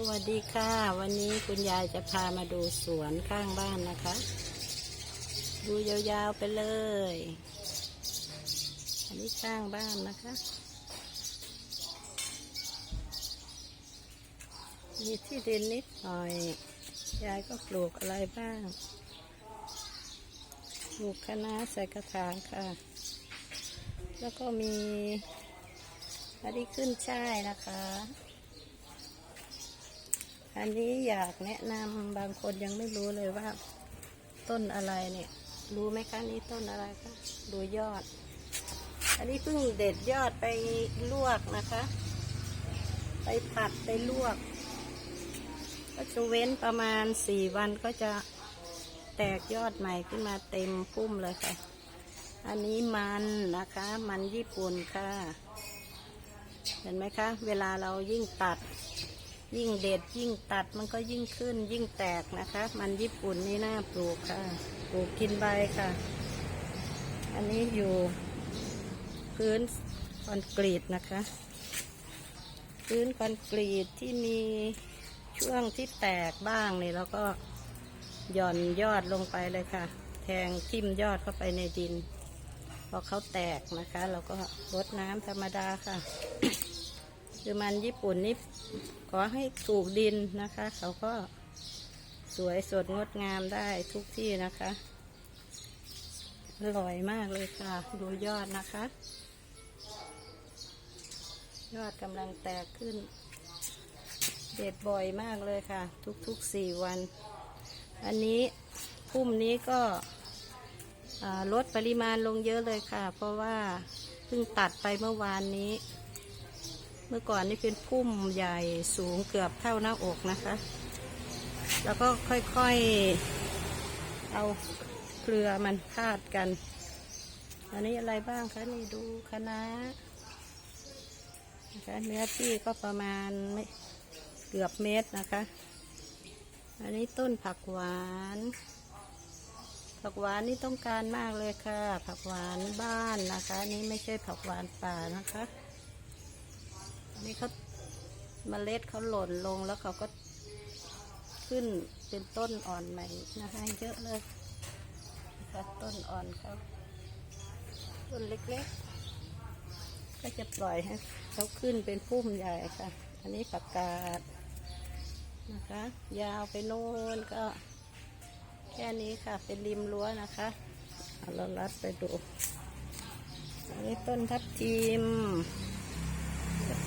สวัสดีค่ะ วันนี้คุณยายจะพามาดูสวนข้างบ้านนะคะ ดูยาวๆไปเลย อันนี้ข้างบ้านนะคะ มีที่ดินนิดหน่อย ยายก็ปลูกอะไรบ้าง ปลูกคะน้าใส่กระถางค่ะ แล้วก็มีอันนี้ขึ้นช่ายนะคะ อันนี้อยากแนะนำบางคนยังไม่รู้เลยว่า ต้นอะไรเนี่ย รู้ไหมคะนี่ต้นอะไรคะดูยอด อันนี้เพิ่งเด็ดยอดไปลวกนะคะ ไปผัดไปลวก ก็จะเว้นประมาณสี่วันก็จะแตกยอดใหม่ขึ้นมาเต็มพุ่มเลยค่ะ อันนี้มันนะคะ มันญี่ปุ่นค่ะ เห็นไหมคะ เวลาเรายิ่งตัด ยิ่งเด็ดยิ่งตัดมันก็ยิ่งขึ้นยิ่งแตกนะคะ มันญี่ปุ่นนี่น่าปลูกค่ะ ปลูกกินใบค่ะ อันนี้อยู่พื้นคอนกรีตนะคะ พื้นคอนกรีตที่มีช่วงที่แตกบ้างเนี่ยแล้วก็หย่อนยอดลงไปเลยค่ะ แทงทิ่มยอดเข้าไปในดิน พอเขาแตกนะคะ เราก็รดน้ำธรรมดาค่ะ คือมันญี่ปุ่นนี่ขอให้ถูกดินนะคะ เขาก็สวยสดงดงามได้ทุกที่นะคะ อร่อยมากเลยค่ะ ดูยอดนะคะ ยอดกำลังแตกขึ้น เด็ดบ่อยมากเลยค่ะ ทุกๆสี่วัน อันนี้พุ่มนี้ก็ลดปริมาณลงเยอะเลยค่ะ เพราะว่าเพิ่งตัดไปเมื่อวานนี้ เมื่อก่อนนี่เป็นพุ่มใหญ่สูงเกือบเท่าหน้าอกนะคะ แล้วก็ค่อยๆ เอาเครือมันพาดกัน อันนี้อะไรบ้างคะนี่ดูคะน้านะคะเนื้อที่ก็ประมาณไม่เกือบเมตรนะคะ อันนี้ต้นผักหวาน ผักหวานนี่ต้องการมากเลยค่ะ ผักหวานบ้านนะคะ นี่ไม่ใช่ผักหวานป่านะคะ นนี้เขาเมล็ดเขาหล่นลงแล้วเขาก็ขึ้นเป็นต้นอ่อนใหม่นะคะเยอะเลยนะคะต้นอ่อนเขาต้นเล็กๆ ก็จะปล่อยให้เขาขึ้นเป็นพุ่มใหญ่ค่ะ อันนี้ผักกาดนะคะ ยาวไปโน่นก็ แค่นี้ค่ะ เป็นริมรั้วนะคะเราลัดไปดู อันนี้ต้นทับทิม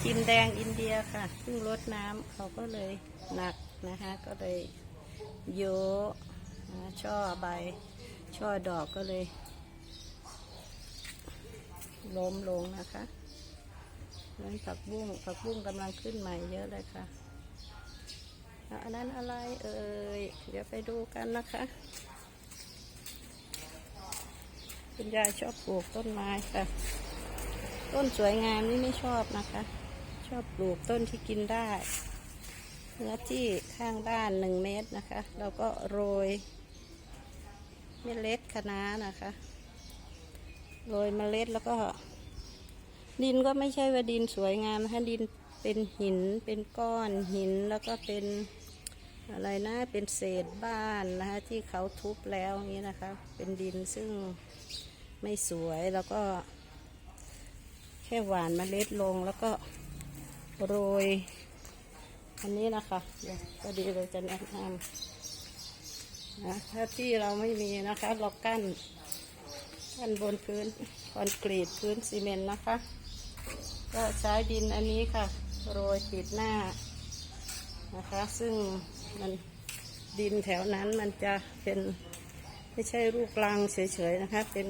กิมแดงอินเดียค่ะเพิ่งรดน้ำเขาก็เลยหนักนะคะ ก็เลยโยช่อใบ ช่อดอกก็เลย ล้มลงนะคะนั้นผักบุ้งผักบุ้งกำลังขึ้นใหม่เยอะเลยค่ะแล้วอันนั้นอะไรเอ่ย เดี๋ยวไปดูกันนะคะ คุณยายชอบปลูกต้นไม้ค่ะ ต้นสวยงามนี่ไม่ชอบนะคะ ชอบปลูกต้นที่กินได้เนื้อที่ข้างบ้านหนึ่งเมตรนะคะ เราก็โรยเมล็ดคะน้านะคะโรยเมล็ดแล้วก็ ดินก็ไม่ใช่ว่าดินสวยงามนะคะดินเป็นหินเป็นก้อนหินแล้วก็เป็นอะไรนะเป็นเศษบ้านนะคะที่เขาทุบแล้วนี้นะคะ เป็นดินซึ่งไม่สวยแล้วก็ แค่หวานเมล็ดลงแล้วก็ โรย อันนี้นะคะเดี๋ยวก็ดีเลยจะแนะนำนะถ้าที่เราไม่มีนะคะ เรากั้นกั้นบนพื้นคอนกรีตพื้นซีเมนต์นะคะ ก็ใช้ดินอันนี้ค่ะ โรยปิดหน้านะคะ ซึ่งมันดินแถวนั้นมันจะเป็นไม่ใช่รูปรังเฉยๆนะคะ เป็น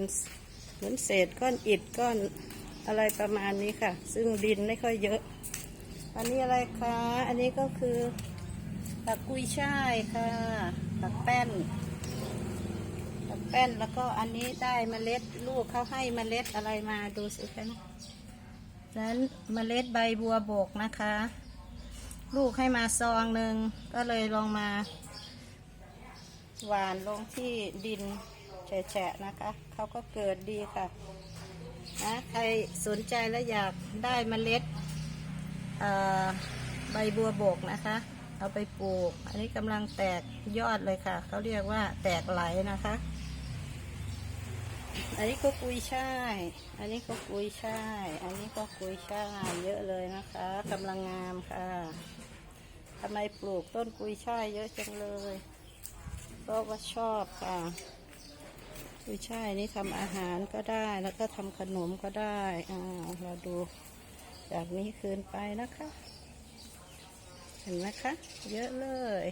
เหมือนเศษก้อนอิฐก้อนอะไรประมาณนี้ค่ะ ซึ่งดินไม่ค่อยเยอะ อันนี้อะไรคะ อันนี้ก็คือผักกุยช่ายค่ะผักแป้นผักแป้นแล้วก็อันนี้ได้เมล็ดลูกเขาให้เมล็ดอะไรมาดูสิคะนั้นเมล็ดใบบัวบกนะคะ ลูกให้มาซองหนึ่งก็เลยลองมา หวานลงที่ดินแฉะๆนะคะเขาก็เกิดดีค่ะนะใครสนใจและอยากได้เมล็ด ใบบัวบกนะคะ เอาไปปลูก อันนี้กำลังแตกยอดเลยค่ะ เขาเรียกว่าแตกไหลนะคะ อันนี้ก็กุยช่าย อันนี้ก็กุยช่าย อันนี้ก็กุยช่าย เยอะเลยนะคะกำลังงามค่ะทำไมปลูกต้นกุยช่ายเยอะจังเลยเพราะว่าชอบค่ะกุยช่ายนี่ทำอาหารก็ได้แล้วก็ทำขนมก็ได้อ่าเราดู จากนี้คืนไปนะคะ เห็นไหมคะ เยอะเลย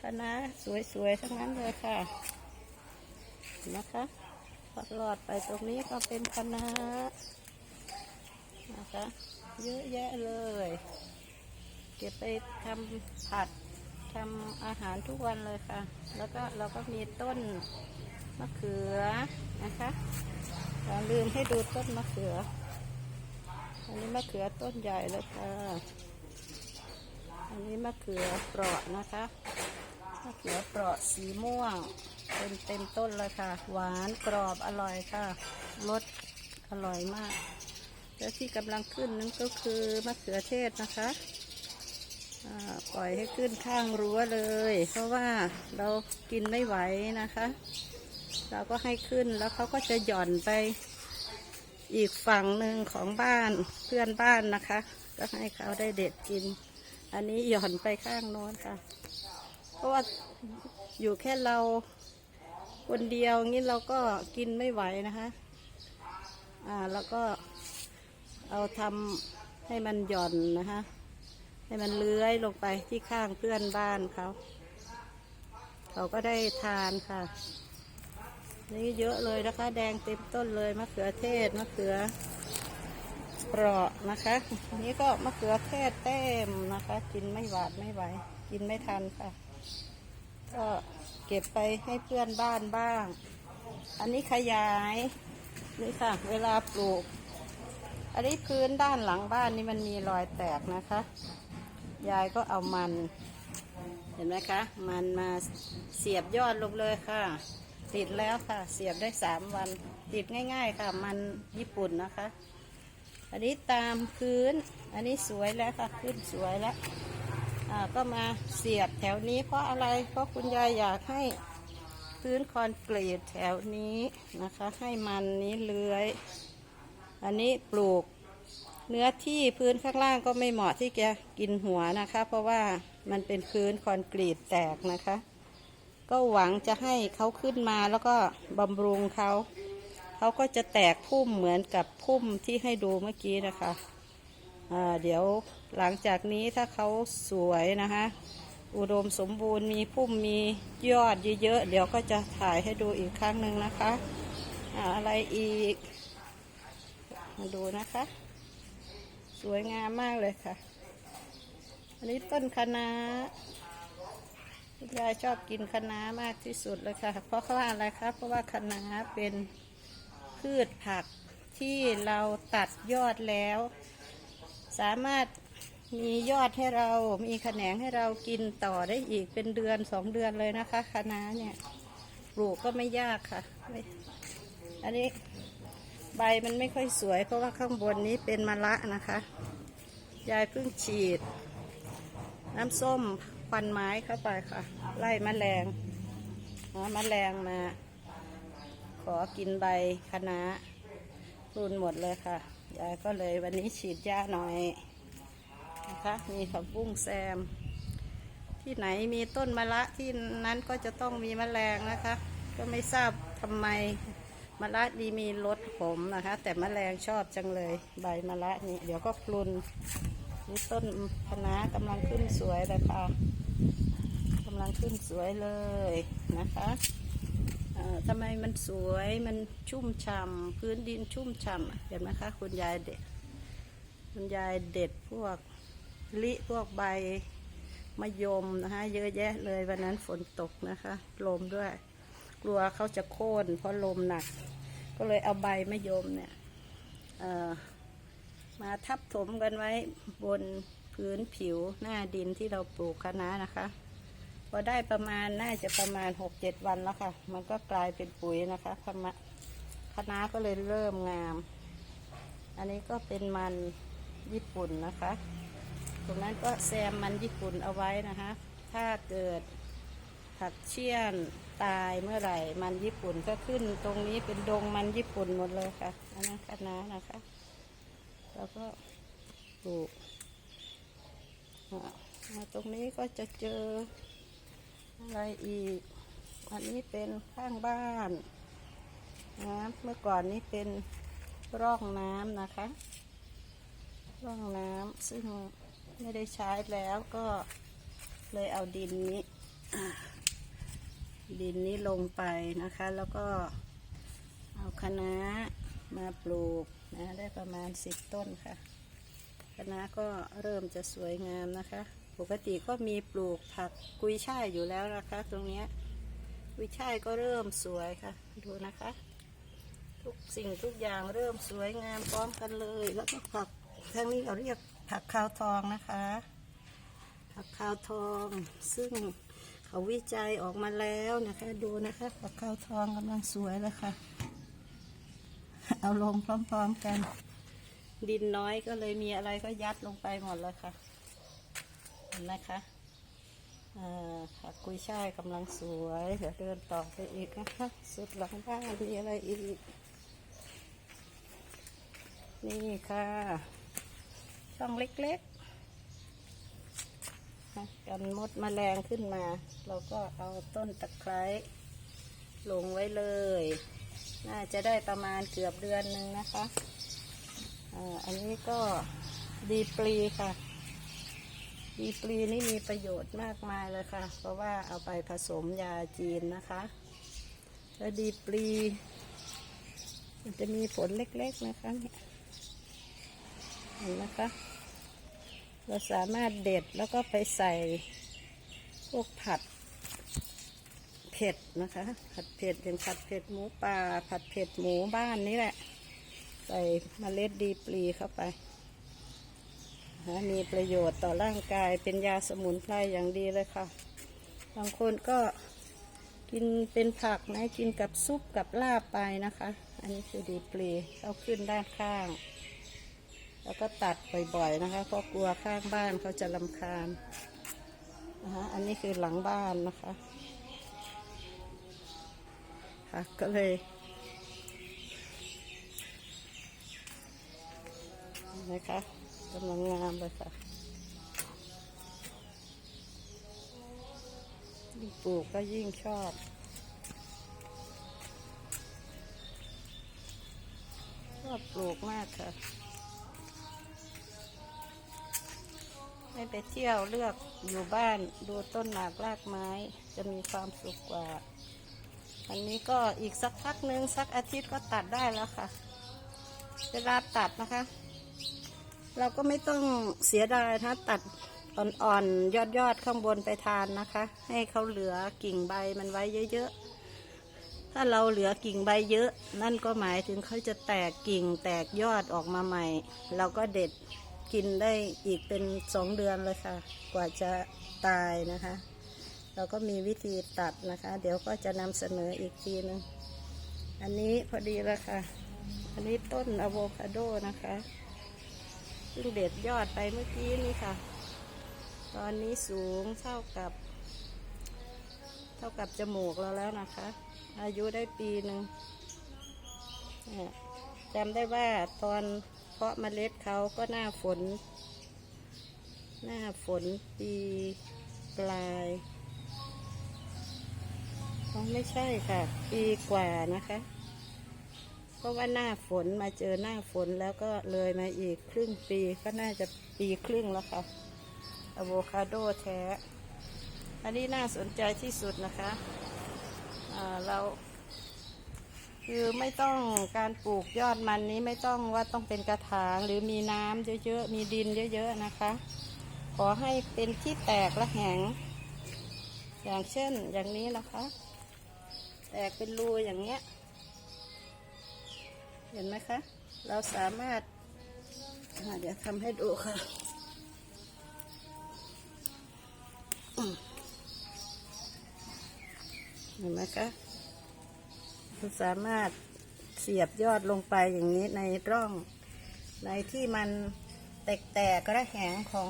คณะสวยๆ ทั้งนั้นเลยค่ะ เห็นนะคะพอหลอดไปตรงนี้ก็เป็นคณะนะคะ เยอะแยะเลย เก็บไปทำผัดทำอาหารทุกวันเลยค่ะ แล้วก็เราก็มีต้นมะเขือนะคะอย่าลืมให้ดูต้นมะเขือ อันนี้มะเขือต้นใหญ่เลยค่ะ อันนี้มะเขือเปราะนะคะ มะเขือเปราะสีม่วงเป็นเต็มต้นเลยค่ะ หวานกรอบอร่อยค่ะ รสอร่อยมาก แล้วที่กำลังขึ้นนั้นก็คือมะเขือเทศนะคะปล่อยให้ขึ้นข้างรั้วเลย เพราะว่าเรากินไม่ไหวนะคะ เราก็ให้ขึ้นแล้วเขาก็จะหย่อนไป อีกฝั่งหนึ่งของบ้านเพื่อนบ้านนะคะ ก็ให้เขาได้เด็ดกิน อันนี้หย่อนไปข้างโน้นค่ะ เพราะว่าอยู่แค่เราคนเดียวงี้เราก็กินไม่ไหวนะคะ อ่าแล้วก็เอาทำให้มันหย่อนนะคะ ให้มันเลื้อยลงไปที่ข้างเพื่อนบ้านเขา เขาก็ได้ทานค่ะ นี่เยอะเลยนะคะ แดงเต็มต้นเลยมะเขือเทศมะเขือเปราะนะคะนนี้ก็มะเขือเทศเต็มนะคะ กินไม่หวาดไม่ไหว กินไม่ทันค่ะ ก็เก็บไปให้เพื่อนบ้านบ้าง อันนี้ขยายนี่ค่ะ เวลาปลูก อันนี้พื้นด้านหลังบ้านนี่มันมีรอยแตกนะคะ ยายก็เอามัน เห็นไหมคะ มันมาเสียบยอดลงเลยค่ะ ติดแล้วค่ะ เสียบได้สามวัน ติดง่าย ๆ ค่ะ มันญี่ปุ่นนะคะ อันนี้ตามพื้น อันนี้สวยแล้วค่ะ ขึ้นสวยแล้วอ่าก็มาเสียบแถวนี้ เพราะอะไร เพราะคุณยายอยากให้พื้นคอนกรีตแถวนี้นะคะ ให้มันนี้เลื้อย อันนี้ปลูกเนื้อที่พื้นข้างล่างก็ไม่เหมาะที่จะกินหัวนะคะ เพราะว่ามันเป็นพื้นคอนกรีตแตกนะคะ ก็หวังจะให้เขาขึ้นมาแล้วก็บำรุงเขา เขาก็จะแตกพุ่มเหมือนกับพุ่มที่ให้ดูเมื่อกี้นะคะอ่าเดี๋ยวหลังจากนี้ถ้าเขาสวยนะคะ อุดมสมบูรณ์มีพุ่มมียอดเยอะๆเดี๋ยวก็จะถ่ายให้ดูอีกครั้งหนึ่งนะคะอ่าอะไรอีก มาดูนะคะ สวยงามมากเลยค่ะ อันนี้ต้นคะน้า คุณยายชอบกินคะน้ามากที่สุดเลยค่ะ เพราะว่าอะไรคะเพราะว่าคะน้าเป็นพืชผักที่เราตัดยอดแล้ว สามารถมียอดให้เรามีแขนงให้เรากินต่อได้อีกเป็นเดือนสองเดือนเลยนะคะคะน้าเนี่ยปลูกก็ไม่ยากค่ะอันนี้ใบมันไม่ค่อยสวย เพราะว่าข้างบนนี้เป็นมะละนะคะ ยายเพิ่งฉีด น้ำส้ม ควันไม้เข้าไปค่ะ ไล่มแมลงนะมแมลงมา ขอกินใบคะน้ารุนหมดเลยค่ะยายก็เลยวันนี้ฉีดยาหน่อยนะคะมีผักบุ้งแซม ที่ไหนมีต้นมะละที่นั้นก็จะต้องมีมแมลงนะคะ ก็ไม่ทราบทำไมมะระดีมีรสขมนะคะ แต่มแมลงชอบจังเลย ใบมะระนี่เดี๋ยวก็พลุน นี่ต้นคะน้ากำลังขึ้นสวยเลยค่ะกำลังขึ้นสวยเลยนะคะเอ่อทำไมมันสวยมันชุ่มฉ่ำพื้นดินชุ่มฉ่ำเห็นไหมคะคุณยายเด็ดคุณยายเด็ดพวกลิพวกใบมะยมนะคะเยอะแยะเลยวันนั้นฝนตกนะคะ ลมด้วย กลัวเขาจะโค่นเพราะลมหนัก ก็เลยเอาใบมะยมเนี่ยเอ่อ มาทับถมกันไว้บนพื้นผิวหน้าดินที่เราปลูกคะน้านะคะ พอได้ประมาณน่าจะประมาณหกเจ็ดวันแล้วค่ะ มันก็กลายเป็นปุ๋ยนะคะคะมะคะน้าก็เลยเริ่มงาม อันนี้ก็เป็นมันญี่ปุ่นนะคะ ตรงนั้นก็แซมมันญี่ปุ่นเอาไว้นะคะ ถ้าเกิดผักเชี่ยนตายเมื่อไหร่ มันญี่ปุ่นก็ขึ้นตรงนี้เป็นดงมันญี่ปุ่นหมดเลยค่ะอันนั้นคะน้านะคะ แล้วก็ปลูกมาตรงนี้ก็จะเจออะไรอีก อันนี้เป็นข้างบ้านนะเมื่อก่อนนี้เป็นร่องน้ำนะคะ ร่องน้ำซึ่งไม่ได้ใช้แล้วก็เลยเอาดินนี้ ดินนี้ลงไปนะคะ แล้วก็เอาคะน้ามาปลูก นะได้ประมาณสิบต้นค่ะคณะก็เริ่มจะสวยงามนะคะ ปกติก็มีปลูกผักกุยช่ายอยู่แล้วนะคะ ตรงนี้กุยช่ายก็เริ่มสวยค่ะ ดูนะคะ ทุกสิ่งทุกอย่างเริ่มสวยงามพร้อมกันเลย แล้วก็ผักทางนี้เราเรียกผักขาวทองนะคะ ผักขาวทองซึ่งเขาวิจัยออกมาแล้วนะคะ ดูนะคะผักขาวทองกำลังสวยแล้วค่ะ เอาลงพร้อมๆกัน ดินน้อยก็เลยมีอะไรก็ยัดลงไปหมดเลยค่ะเห็นไหมคะอ่าผักกุยช่ายกำลังสวยเดี๋ยวเดินต่อไปอีกนะคะสุดหลังบ้านมีอะไรอีก นี่ค่ะ ช่องเล็กๆกันมดมแมลงขึ้นมา เราก็เอาต้นตะไคร้ลงไว้เลย น่าจะได้ประมาณเกือบเดือนหนึ่งนะคะอันนี้ก็ดีปลีค่ะ ดีปลีนี่มีประโยชน์มากมายเลยค่ะ เพราะว่าเอาไปผสมยาจีนนะคะแล้วดีปลีมันจะมีผลเล็กๆนะคะเนี่ยเห็นนะคะ เราสามารถเด็ดแล้วก็ไปใส่พวกผัด ผ็ดนะคะ ผัดเผ็ดอย่างผัดเผ็ดหมูป่าผัดเผ็ดหมูบ้านนี่แหละ ใส่เมล็ดดีปลีเข้าไปนะมีประโยชน์ต่อร่างกายเป็นยาสมุนไพรอย่างดีเลยค่ะ บางคนก็กินเป็นผักนะกินกับซุปกับลาบไปนะคะ อันนี้คือดีปลีเอาขึ้นด้านข้าง แล้วก็ตัดบ่อยๆนะคะ เพราะกลัวข้างบ้านเขาจะลำคาญนะคะอันนี้คือหลังบ้านนะคะ ค่ะ ก็เลยนะคะกำลังงามเลยค่ะยิ่งปลูกก็ยิ่งชอบชอบปลูกมากค่ะ ไม่ไปเที่ยวเลือกอยู่บ้านดูต้นหมากรากไม้จะมีความสุขกว่า อันนี้ก็อีกสักพักหนึ่งสักอาทิตย์ก็ตัดได้แล้วค่ะ เวลาตัดนะคะ เราก็ไม่ต้องเสียดายนะตัดอ่อนๆยอดๆข้างบนไปทานนะคะ ให้เขาเหลือกิ่งใบมันไว้เยอะๆ ถ้าเราเหลือกิ่งใบเยอะ นั่นก็หมายถึงเขาจะแตกกิ่งแตกยอดออกมาใหม่ เราก็เด็ดกินได้อีกเป็นสองเดือนเลยค่ะ กว่าจะตายนะคะ เราก็มีวิธีตัดนะคะ เดี๋ยวก็จะนำเสนออีกทีหนึง อันนี้พอดีแล้วค่ะ อันนี้ต้นอะโวคาโดนะคะซึ่งเด็ดยอดไปเมื่อกี้นี่ค่ะ ตอนนี้สูงเท่ากับ เท่ากับจมูกเราแล้วนะคะ อายุได้ปีหนึ่งจำได้ว่าตอนเพาะเมล็ดเขาก็หน้าฝน หน้าฝนปีปลาย ไม่ใช่ค่ะ ปีกว่านะคะ เพราะว่าหน้าฝนมาเจอหน้าฝนแล้วก็เลยมาอีกครึ่งปีก็น่าจะปีครึ่งแล้วค่ะอะโวคาโดแท้ อันนี้น่าสนใจที่สุดนะคะเรา คือไม่ต้องการปลูกยอดมันนี้ไม่ต้องว่าต้องเป็นกระถางหรือมีน้ำเยอะๆ มีดินเยอะๆนะคะ ขอให้เป็นที่แตกและแห้งอย่างเช่นอย่างนี้นะคะ แตกเป็นรูอย่างเงี้ย เห็นไหมคะ เราสามารถ เดี๋ยวทำให้ดูค่ะเห็นไหมคะเราสามารถเสียบยอดลงไปอย่างนี้ในร่อง ในที่มันแตกๆกระแหงของ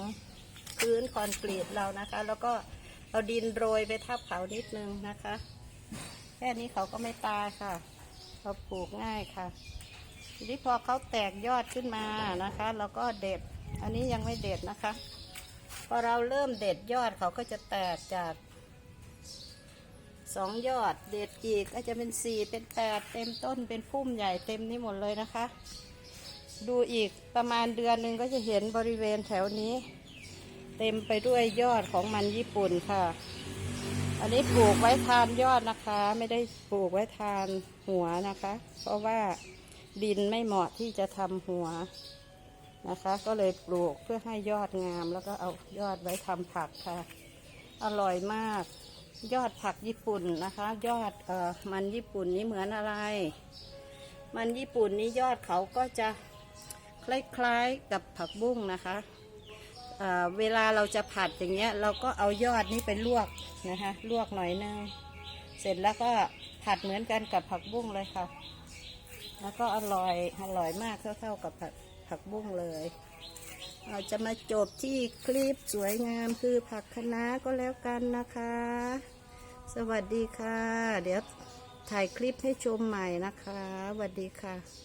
พื้นคอนกรีตเรานะคะ แล้วก็เอาดินโรยไปทับเขานิดนึงนะคะ ค่นี้เขาก็ไม่ตายค่ะ เราปลูกง่ายค่ะ ทีนี้พอเขาแตกยอดขึ้นมานะคะเราก็เด็ด อันนี้ยังไม่เด็ดนะคะ พอเราเริ่มเด็ดยอดเขาก็จะแตกจากสองยอดเด็ดอีกก็จะเป็นสี่เป็นแปดเต็มต้นเป็นพุ่มใหญ่เต็มนี้หมดเลยนะคะ ดูอีกประมาณเดือนหนึ่งก็จะเห็นบริเวณแถวนี้ เต็มไปด้วยยอดของมันญี่ปุ่นค่ะ อันนี้ปลูกไว้ทานยอดนะคะ ไม่ได้ปลูกไว้ทานหัวนะคะ เพราะว่าดินไม่เหมาะที่จะทำหัวนะคะ ก็เลยปลูกเพื่อให้ยอดงาม แล้วก็เอายอดไว้ทำผักค่ะ อร่อยมากยอดผักญี่ปุ่นนะคะ ยอดเอ่อมันญี่ปุ่นนี้เหมือนอะไร มันญี่ปุ่นนี้ยอดเขาก็จะคล้ายๆกับผักบุ้งนะคะ เวลาเราจะผัดอย่างเงี้ย เราก็เอายอดนี้ไปลวกนะคะ ลวกหน่อยนึงเสร็จแล้วก็ผัดเหมือนกันกับผักบุ้งเลยค่ะ แล้วก็อร่อยอร่อยมากเท่าๆกับผักผักบุ้งเลย เราจะมาจบที่คลิปสวยงามคือผักคะน้าก็แล้วกันนะคะ สวัสดีค่ะ เดี๋ยวถ่ายคลิปให้ชมใหม่นะคะสวัสดีค่ะ